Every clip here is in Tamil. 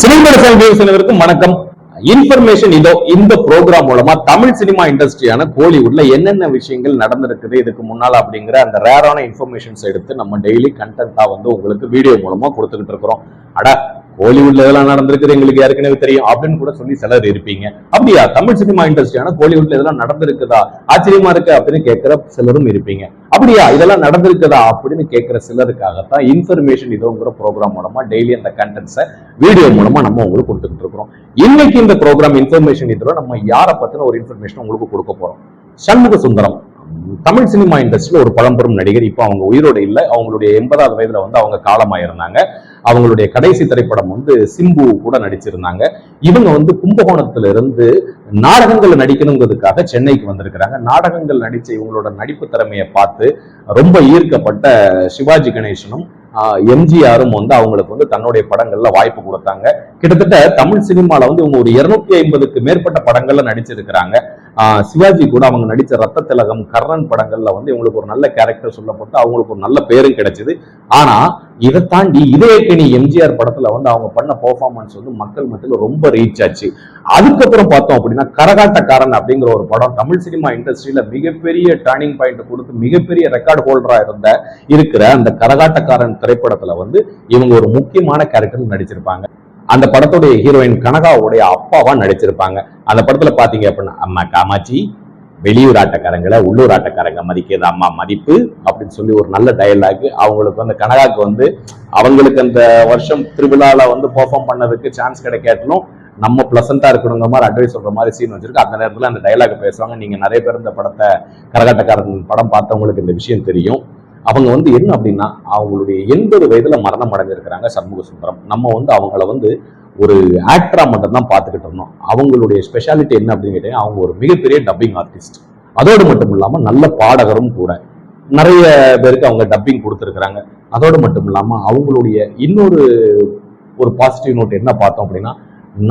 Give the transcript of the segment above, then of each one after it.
சினிமா வியூஸ் வணக்கம். இன்ஃபர்மேஷன் இதோ இந்த ப்ரோக்ராம் மூலமா தமிழ் சினிமா இண்டஸ்ட்ரியான கோலிவுட்ல என்னென்ன விஷயங்கள் நடந்திருக்குது இதுக்கு முன்னால அப்படிங்கிற அந்த ரேரான இன்ஃபர்மேஷன்ஸ் எடுத்து நம்ம டெய்லி கண்டென்ட்டா வந்து உங்களுக்கு வீடியோ மூலமா கொடுத்துக்கிட்டு இருக்கிறோம். அட கோலிவுட்ல இதெல்லாம் நடந்திருக்குது எங்களுக்கு ஏற்கனவே தெரியும் அப்படின்னு கூட சொல்லி சிலர் இருப்பீங்க. அப்படியா? தமிழ் சினிமா இண்டஸ்ட்ரியான கோலிவுட்ல இதெல்லாம் நடந்திருக்குதா? ஆச்சரியமா இருக்கு அப்படின்னு கேட்கிற சிலரும் இருப்பீங்க. அப்படியா? இதெல்லாம் நடந்திருக்குதா? அப்படின்னு கேட்கிற சிலருக்காகத்தான் இன்ஃபர்மேஷன் இதோங்கிற ப்ரோக்ராம் மூலமா டெய்லி அந்த கண்டென்ட்ஸை வீடியோ மூலமா நம்ம உங்களுக்கு கொடுத்துக்கிட்டு இருக்கிறோம். இன்னைக்கு இந்த ப்ரோக்ராம் இன்ஃபர்மேஷன் இதோட நம்ம யாரை பத்தின ஒரு இன்ஃபர்மேஷன் உங்களுக்கு கொடுக்க போறோம்? சண்முக சுந்தரம் தமிழ் சினிமா இண்டஸ்ட்ரியில் ஒரு பழம்பெரும் நடிகர். இப்போ அவங்க உயிரோடு இல்லை. அவங்களுடைய எண்பதாவது வயதில் வந்து அவங்க காலமாயிருந்தாங்க. அவங்களுடைய கடைசி திரைப்படம் வந்து சிம்பு கூட நடிச்சிருந்தாங்க. இவங்க வந்து கும்பகோணத்துல இருந்து நாடகங்கள்ல நடிக்கணுங்கிறதுக்காக சென்னைக்கு வந்திருக்கிறாங்க. நாடகங்கள் நடிச்ச இவங்களோட நடிப்பு திறமையை பார்த்து ரொம்ப ஈர்க்கப்பட்ட சிவாஜி கணேசனும் எம்ஜிஆரும் வந்து அவங்களுக்கு வந்து தன்னுடைய படங்கள்ல வாய்ப்பு கொடுத்தாங்க. கிட்டத்தட்ட தமிழ் சினிமால வந்து இவங்க ஒரு இருநூத்தி ஐம்பதுக்கு மேற்பட்ட படங்கள்ல நடிச்சிருக்கிறாங்க. சிவாஜி கூட அவங்க நடித்த ரத்த திலகம் கர்ணன் படங்கள்ல வந்து இவங்களுக்கு ஒரு நல்ல கேரக்டர் சொல்லப்பட்டு அவங்களுக்கு ஒரு நல்ல பேரும் கிடைச்சது. ஆனா இதை தாண்டி இதயக்கணி எம்ஜிஆர் படத்துல வந்து அவங்க பண்ண பர்ஃபார்மன்ஸ் வந்து மக்கள் மத்தியில் ரொம்ப ரீச் ஆச்சு. அதுக்கப்புறம் பார்த்தோம் அப்படின்னா கரகாட்டக்காரன் அப்படிங்கிற ஒரு படம் தமிழ் சினிமா இண்டஸ்ட்ரியில மிகப்பெரிய டர்னிங் பாயிண்ட் கொடுத்து மிகப்பெரிய ரெக்கார்ட் ஹோல்டரா இருந்த இருக்கிற அந்த கரகாட்டக்காரன் திரைப்படத்துல வந்து இவங்க ஒரு முக்கியமான கேரக்டர் நடிச்சிருப்பாங்க. அந்த படத்துடைய ஹீரோயின் கனகாவுடைய அப்பாவா நடிச்சிருப்பாங்க. அந்த படத்துல பாத்தீங்க அப்படின்னா அம்மா காமாட்சி வெளியூர் ஆட்டக்காரங்களை உள்ளூர் ஆட்டக்காரங்க மதிக்கிறது அம்மா மதிப்பு அப்படின்னு சொல்லி ஒரு நல்ல டயலாக் அவங்களுக்கு வந்து கனகாக்கு வந்து அவங்களுக்கு அந்த வருஷம் திருவிழால வந்து பெர்ஃபார்ம் பண்ணதுக்கு சான்ஸ் கிடைக்காட்டிலும் நம்ம பிளசண்டா இருக்கணுங்கிற மாதிரி அட்வைஸ் சொல்ற மாதிரி சீன் வச்சிருக்கு. அந்த நேரத்துல அந்த டயலாக் பேசுவாங்க. நீங்க நிறைய பேர் இந்த படத்தை கரகாட்டக்காரன் படம் பார்த்தவங்களுக்கு இந்த விஷயம் தெரியும். அவங்க வந்து என்ன அப்படின்னா அவங்களுடைய எண்பது வயதுல மரணம் அடைஞ்சிருக்கிறாங்க சண்முக சுந்தரம் நம்ம வந்து அவங்கள வந்து ஒரு ஆக்டராக மட்டும் தான் பார்த்துக்கிட்டு இருந்தோம். அவங்களுடைய ஸ்பெஷாலிட்டி என்ன அப்படின்னு கேட்டீங்கன்னா அவங்க ஒரு மிகப்பெரிய டப்பிங் ஆர்டிஸ்ட் அதோடு மட்டும் இல்லாமல் நல்ல பாடகரும் கூட. நிறைய பேருக்கு அவங்க டப்பிங் கொடுத்துருக்குறாங்க. அதோடு மட்டும் இல்லாமல் அவங்களுடைய இன்னொரு ஒரு பாசிட்டிவ் நோட் என்ன பார்த்தோம் அப்படின்னா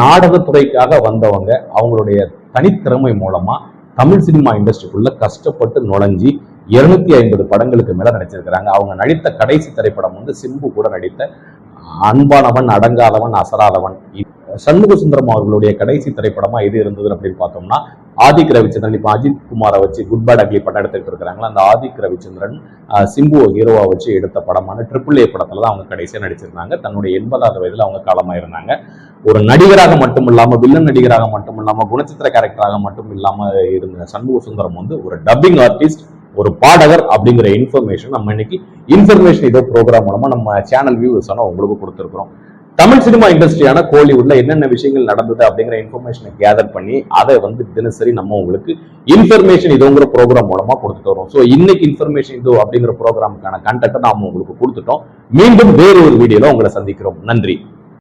நாடகத்துறைக்காக வந்தவங்க அவங்களுடைய தனித்திறமை மூலமாக தமிழ் சினிமா இண்டஸ்ட்ரிக்குள்ள கஷ்டப்பட்டு நுழைஞ்சி இருநூத்தி ஐம்பது படங்களுக்கு மேல நடிச்சிருக்கிறாங்க. அவங்க நடித்த கடைசி திரைப்படம் வந்து சிம்பு கூட நடித்த அன்பானவன் அடங்காதவன் அசராதவன். சண்முக சுந்தரம் அவர்களுடைய கடைசி திரைப்படமா எது இருந்தது அப்படின்னு பார்த்தோம்னா ஆதிக் ரவிச்சந்திரன். இப்போ அஜித் குமாரை வச்சு குட் பேட் அக்லி படம் எடுத்துட்டு இருக்கிறாங்களா அந்த ஆதிக் ரவிச்சந்திரன் சிம்புவை ஹீரோவா வச்சு எடுத்த படமான ட்ரிபிள் ஏ படத்துல தான் அவங்க கடைசியாக நடிச்சிருந்தாங்க. தன்னுடைய எண்பதாவது வயதுல அவங்க காலமாயிருந்தாங்க. ஒரு நடிகராக மட்டும் இல்லாம வில்லன் நடிகராக மட்டும் இல்லாம குணச்சித்திர கேரக்டராக மட்டும் இல்லாம இருந்த சண்முக சுந்தரம் வந்து ஒரு டப்பிங் ஆர்டிஸ்ட் ஒரு பாடகர் அப்படிங்கிற இன்ஃபர்மேஷன் நம்ம இன்னைக்கு இன்ஃபர்மேஷன் இதோ ப்ரோக்ராம் மூலமா நம்ம சேனல் வியூஸ் ஆனால் உங்களுக்கு கொடுத்துருக்குறோம். தமிழ் சினிமா இண்டஸ்ட்ரியான கோலிவுட்ல என்னென்ன விஷயங்கள் நடந்தது அப்படிங்கிற இன்ஃபர்மேஷனை கேதர் பண்ணி அதை வந்து தினசரி நம்ம உங்களுக்கு இன்ஃபர்மேஷன் இதோங்கிற ப்ரோக்ராம் மூலமா கொடுத்துட்டு வரோம் ஸோ இன்னைக்கு இன்ஃபர்மேஷன் இதோ அப்படிங்கிற ப்ரோக்ராமுக்கான கண்டக்டை நாம உங்களுக்கு கொடுத்துட்டோம். மீண்டும் வேறு ஒரு வீடியோல உங்களை சந்திக்கிறோம். நன்றி.